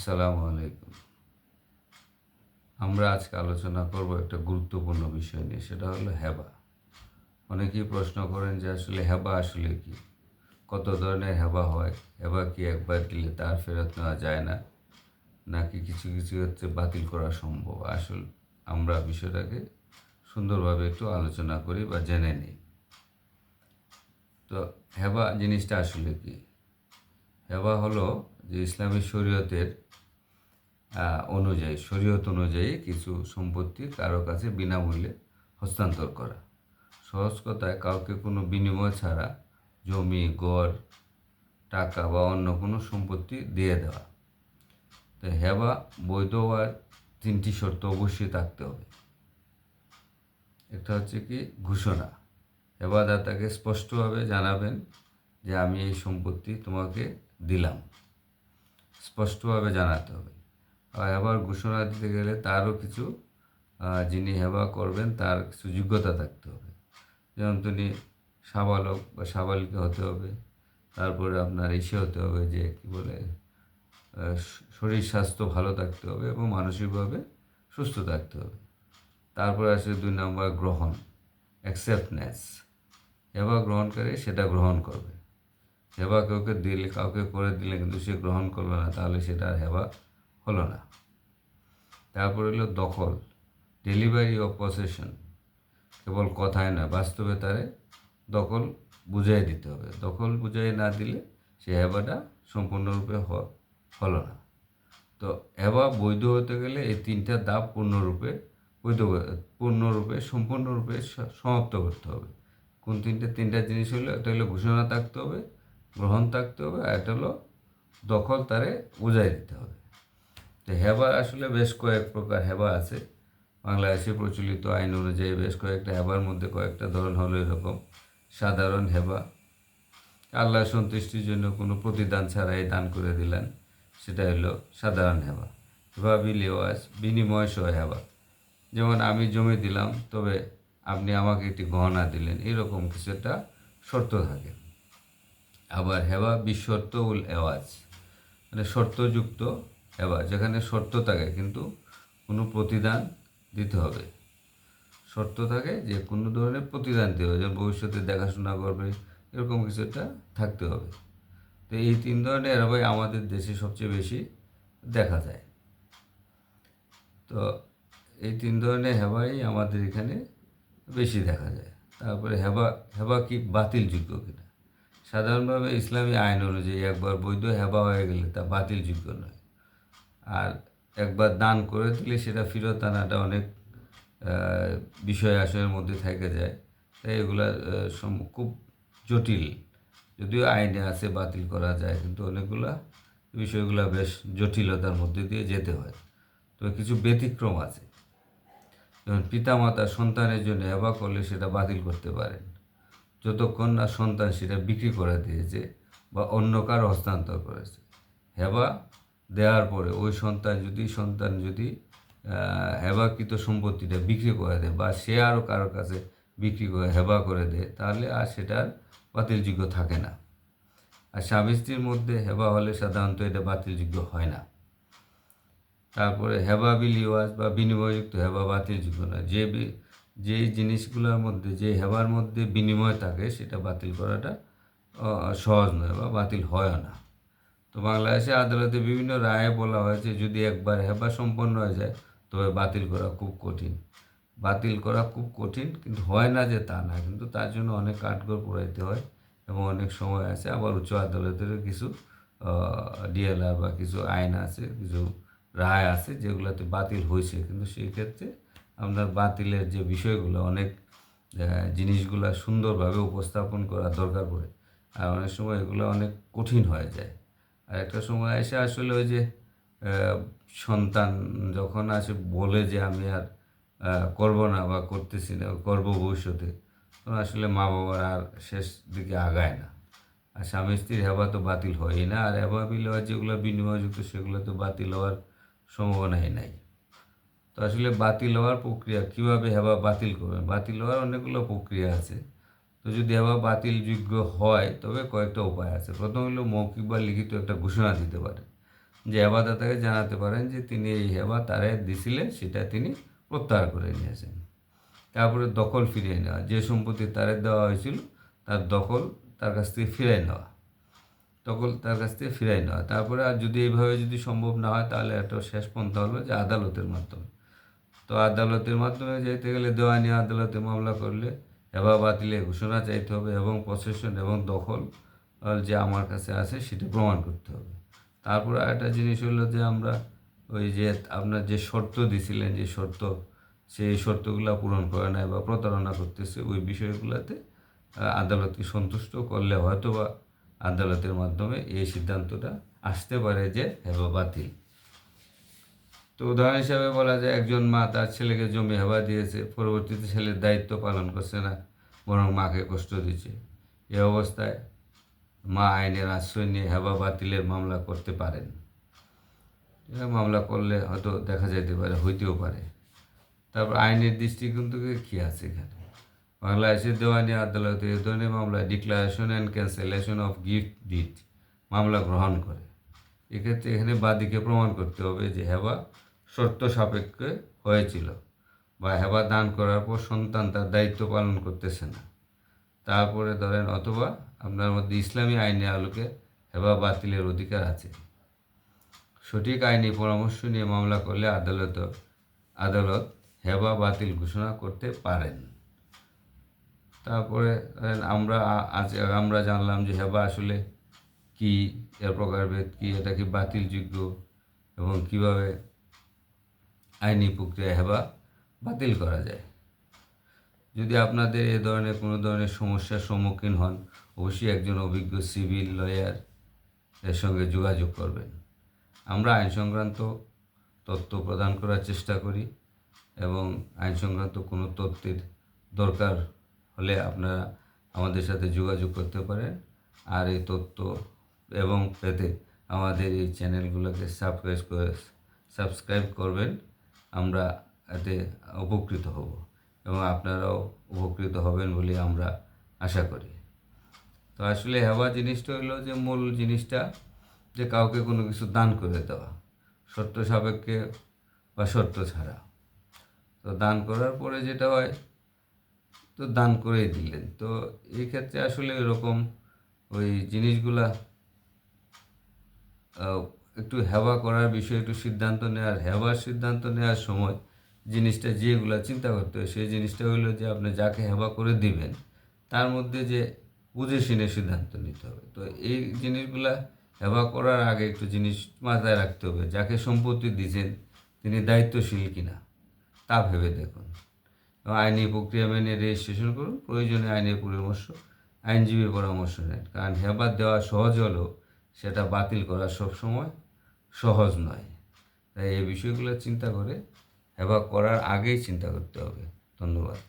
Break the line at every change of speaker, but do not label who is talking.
আসসালামু আলাইকুম। আমরা আজকে আলোচনা করব একটা গুরুত্বপূর্ণ বিষয় নিয়ে, সেটা হলো হেবা। অনেকেই প্রশ্ন করেন যে আসলে হেবা আসলে কি? কত ধরনের হেবা হয়? হেবা কি একবার দিলে তার ফেরত নেওয়া যায় না? নাকি কিছু কিছু ক্ষেত্রে বাতিল করা সম্ভব? আসল আমরা বিষয়টাকে সুন্দরভাবে একটু আলোচনা করি বা জেনে নিই। তো হেবা জিনিসটা আসলে কি? হেবা হলো যে ইসলামী শরীয়তের অনুযায়ী, শরীয়ত অনুযায়ী কিছু সম্পত্তি কারও কাছে বিনামূল্যে হস্তান্তর করা। সহজ কথায়, কাউকে কোনো বিনিময় ছাড়া জমি গড় টাকা বা অন্য কোনো সম্পত্তি দিয়ে দেওয়া। তো হেবা, বৈধ হওয়ার তিনটি শর্ত অবশ্যই থাকতে হবে। একটা হচ্ছে কি, ঘোষণা। হেবাদাতাকে স্পষ্টভাবে জানাবেন যে, আমি এই সম্পত্তি তোমাকে দিলাম। স্পষ্টভাবে জানাতে হবে। আর হেবার ঘোষণা দিতে গেলে তারও কিছু যিনি হেবা করবেন তার কিছু যোগ্যতা থাকতে হবে। যেমন তিনি সাবালক বা সাবালিকা হতে হবে, তারপরে আপনার ইসে হতে হবে যে কি বলে শরীর স্বাস্থ্য ভালো থাকতে হবে এবং মানসিকভাবে সুস্থ থাকতে হবে। তারপরে আসে দুই নম্বর গ্রহণ অ্যাকসেপ্টনেস হেবা গ্রহণকারী সেটা গ্রহণ করবে। হেবা কাউকে দিলে, কাউকে করে দিলে কিন্তু সে গ্রহণ করবে না, তাহলে সেটা আর হেবা হলো না। তারপর হলো দখল ডেলিভারি অফ পসেশন কেবল কথায় না, বাস্তবে তারে দখল বুঝাই দিতে হবে। দখল বুঝাই না দিলে সে হেবাটা সম্পূর্ণরূপে হলো না। তো হেবা বৈধ হতে গেলে এই তিনটা দাব পূর্ণরূপে বৈধ, পূর্ণরূপে, সম্পূর্ণরূপে সমাপ্ত করতে হবে। কোন তিনটে, তিনটা জিনিস হলো, একটা হলো ঘোষণা থাকতে হবে, গ্রহণ থাকতে হবে, আর একটা হলো দখল তারে বুঝাই দিতে হবে। তো হেবা আসলে বেশ কয়েক প্রকার হেবা আছে। বাংলাদেশে প্রচলিত আইন অনুযায়ী বেশ কয়েকটা হেবার মধ্যে কয়েকটা ধরন হলো এরকম। সাধারণ হেবা। আল্লাহ সন্তুষ্টির জন্য কোনো প্রতিদান ছাড়াই দান করে দিলেন। সেটা হলো সাধারণ হেবা। হেবাবি লেওয়াজ, বিনিময় সহ হেবা। যেমন আমি জমি দিলাম, তবে আপনি আমাকে একটি গহনা দিলেন। এরকম কিছু একটা শর্ত থাকে। আবার হেবা বিশর্ত উল এওয়াজ মানে শর্তযুক্ত হেবা যেখানে শর্ত থাকে কিন্তু কোনো প্রতিদান দিতে হবে। শর্ত থাকে যে কোনো ধরনের প্রতিদান দিতে হবে, যেমন ভবিষ্যতে দেখাশোনা করবে, এরকম কিছু একটা থাকতে হবে। তো এই তিন ধরনের হেবাই আমাদের দেশে সবচেয়ে বেশি দেখা যায়। তো এই তিন ধরনের হেবাই আমাদের এখানে বেশি দেখা যায়। তারপরে হেবা হেবা কি বাতিলযোগ্য কিনা? সাধারণভাবে ইসলামী আইন অনুযায়ী একবার বৈধ হেবা হয়ে গেলে তা বাতিলযোগ্য নয়। আর একবার দান করে দিলে সেটা ফেরত আনাটা অনেক বিষয় আসনের মধ্যে থেকে যায়। তাই এগুলা খুব জটিল। যদিও আইনে আছে, বাতিল করা যায়, কিন্তু অনেকগুলা বিষয়গুলো বেশ জটিলতার মধ্যে দিয়ে যেতে হয়। তবে কিছু ব্যতিক্রম আছে। যেমন পিতামাতা সন্তানের জন্য হেবা করলে সেটা বাতিল করতে পারেন। যতক্ষণ না সন্তান সেটা বিক্রি করে দিয়েছে বা অন্য কারও হস্তান্তর করেছে। হেবা দেওয়ার পরে ওই সন্তান যদি সন্তান যদি হেবাকৃত সম্পত্তিটা বিক্রি করে দেয় বা সে আরও কারোর কাছে বিক্রি করে, হেবা করে দেয়, তাহলে আর সেটার বাতিলযোগ্য থাকে না। আর স্বামী স্ত্রীর মধ্যে হেবা হলে সাধারণত এটা বাতিলযোগ্য হয় না। তারপরে হেবা বিলিওয়াজ বা বিনিময়যুক্ত হেবা বাতিলযোগ্য না যে যেই জিনিসগুলোর মধ্যে, যে হেবার মধ্যে বিনিময় থাকে, সেটা বাতিল করাটা সহজ নয় বা বাতিল হয় না। তো বাংলাদেশে আদালতে বিভিন্ন রায়ে বলা হয়েছে, যদি একবার হেবা সম্পন্ন হয়ে যায়, তবে বাতিল করা খুব কঠিন। বাতিল করা খুব কঠিন, কিন্তু হয় না যে তা না, কিন্তু তার জন্য অনেক কাঠগড় পোড়াইতে হয় এবং অনেক সময় আছে। আবার উচ্চ আদালতেরও কিছু ডিএলআর বা কিছু আইন আছে, কিছু রায় আছে যেগুলোতে বাতিল হয়েছে। কিন্তু সেই ক্ষেত্রে আপনার বাতিলের যে বিষয়গুলো, অনেক জিনিসগুলো সুন্দরভাবে উপস্থাপন করা দরকার পড়ে। আর অনেক সময় এগুলো অনেক কঠিন হয়ে যায়। আর একটা সময় এসে আসলে ওই যে সন্তান যখন আসে বলে যে আমি আর করব না বা করতেছি না, করব ভবিষ্যতে, তখন আসলে মা বাবার আর শেষ দিকে আগায় না। আর স্বামী স্ত্রীর হেবা তো বাতিল হয়ই না, আর হেবা বিল হওয়ার যেগুলো বিনিময়যুক্ত সেগুলো তো বাতিল হওয়ার সম্ভাবনাই নাই। তো আসলে বাতিল হওয়ার প্রক্রিয়া, কীভাবে হেবা বাতিল করবেন? বাতিল হওয়ার অনেকগুলো প্রক্রিয়া আছে। তো যদি হেবা বাতিলযোগ্য হয়, তবে কয়েকটা উপায় আছে। প্রথম হলো মৌখিক বা লিখিত একটা ঘোষণা দিতে পারে যে হেবাদাতাকে জানাতে পারেন যে তিনি এই হেবা তারে দিছিলেন সেটা তিনি প্রত্যাহার করে নিয়েছেন। তারপরে দখল ফিরিয়ে নেওয়া, যে সম্পত্তি তারে দেওয়া হয়েছিল, তার দখল তার কাছ থেকে ফিরিয়ে নেওয়া, দখল তার কাছ থেকে ফিরাই নেওয়া। তারপরে আর যদি এইভাবে যদি সম্ভব না হয়, তাহলে একটা শেষ পন্থা হলো যে আদালতের মাধ্যমে। তো আদালতের মাধ্যমে যেতে গেলে দেওয়া দেওয়ানি আদালতে মামলা করলে হেবা বাতিলে ঘোষণা চাইতে হবে এবং প্রসেশন এবং দখল যে আমার কাছে আছে সেটা প্রমাণ করতে হবে। তারপর একটা জিনিস হলো যে আমরা ওই যে আপনার যে শর্ত দিছিলেন, যে শর্ত, সেই শর্তগুলো পূরণ করে নেয় বা প্রতারণা করতেছে, ওই বিষয়গুলোতে আদালতকে সন্তুষ্ট করলে হয়তো বা আদালতের মাধ্যমে এই সিদ্ধান্তটা আসতে পারে যে হেবা বাতিল। তো উদাহরণ হিসাবে বলা যায় একজন মা তার ছেলেকে জমি হেবা দিয়েছে, পরবর্তীতে ছেলের দায়িত্ব পালন করছে না, বরং মাকে কষ্ট দিচ্ছে। এ অবস্থায় মা আইনের আশ্রয় নিয়ে হেবা বাতিলের মামলা করতে পারেন। মামলা করলে হয়তো দেখা যেতে পারে, হইতেও পারে। তারপর আইনের দৃষ্টিকোণ থেকে কী আছে এখানে? বাংলাদেশের দেওয়ানি আদালতে এ ধরনের মামলায় declaration and cancellation of gift deed মামলা গ্রহণ করে। এক্ষেত্রে এখানে বাদীকে প্রমাণ করতে হবে যে হেবা শর্ত সাপেক্ষে হয়েছিল বা হেবা দান করার পর সন্তান তার দায়িত্ব পালন করতেছে না। তারপরে ধরেন অথবা আপনার মধ্যে ইসলামী আইনের আলোকে হেবা বাতিলের অধিকার আছে। সঠিক আইনি পরামর্শ নিয়ে মামলা করলে আদালত আদালত হেবা বাতিল ঘোষণা করতে পারেন। তারপরে আমরা আজ আমরা জানলাম যে হেবা আসলে কি, এর প্রকারভেদ কি, এটা কি বাতিলযোগ্য এবং কীভাবে আইনি প্রক্রিয়া হেবা বাতিল করা যায়। যদি আপনাদের এ ধরনের কোনো ধরনের সমস্যার সম্মুখীন হন, অবশ্যই একজন অভিজ্ঞ সিভিল লয়ার এর সঙ্গে যোগাযোগ করবেন। আমরা আইন সংক্রান্ত তথ্য প্রদান করার চেষ্টা করি এবং আইন সংক্রান্ত কোনো তথ্যের দরকার হলে আপনারা আমাদের সাথে যোগাযোগ করতে পারেন। আর এই তথ্য এবং পেতে আমাদের এই চ্যানেলগুলোকে সাবস্ক্রাইব করে সাবস্ক্রাইব করবেন। আমরা এতে উপকৃত হব এবং আপনারাও উপকৃত হবেন বলে আমরা আশা করি। তো আসলে হেওয়া জিনিসটা হলো যে মূল জিনিসটা যে কাউকে কোনো কিছু দান করে দেওয়া, শর্ত সাপেক্ষে বা শর্ত ছাড়া। তো দান করার পরে যেটা হয়, তো দান করেই দিলেন। তো এই ক্ষেত্রে আসলে এরকম ওই জিনিসগুলা একটু হেওয়া করার বিষয়ে, একটু সিদ্ধান্ত নেওয়ার হেওয়ার সিদ্ধান্ত নেওয়ার সময় জিনিসটা যেগুলো চিন্তা করতে হয়, সেই জিনিসটা হলো যে আপনি যাকে হেওয়া করে দিবেন, তার মধ্যে যে বুঝে শুনে সিদ্ধান্ত নিতে হবে। তো এই জিনিসগুলা হেওয়া করার আগে একটু জিনিস মাথায় রাখতে হবে, যাকে সম্পত্তি দিয়েছেন তিনি দায়িত্বশীল কিনা, তা ভেবে দেখুন। আইনি প্রক্রিয়া মেনে রেজিস্ট্রেশন করুন, প্রয়োজনে আইনের পরামর্শ আইনজীবী পরামর্শ নেন। কারণ হেবা দেওয়া সহজ হলেও সেটা বাতিল করা সবসময় সহজ নয়। তাই এই বিষয়গুলো চিন্তা করে হেবা করার আগেই চিন্তা করতে হবে। ধন্যবাদ।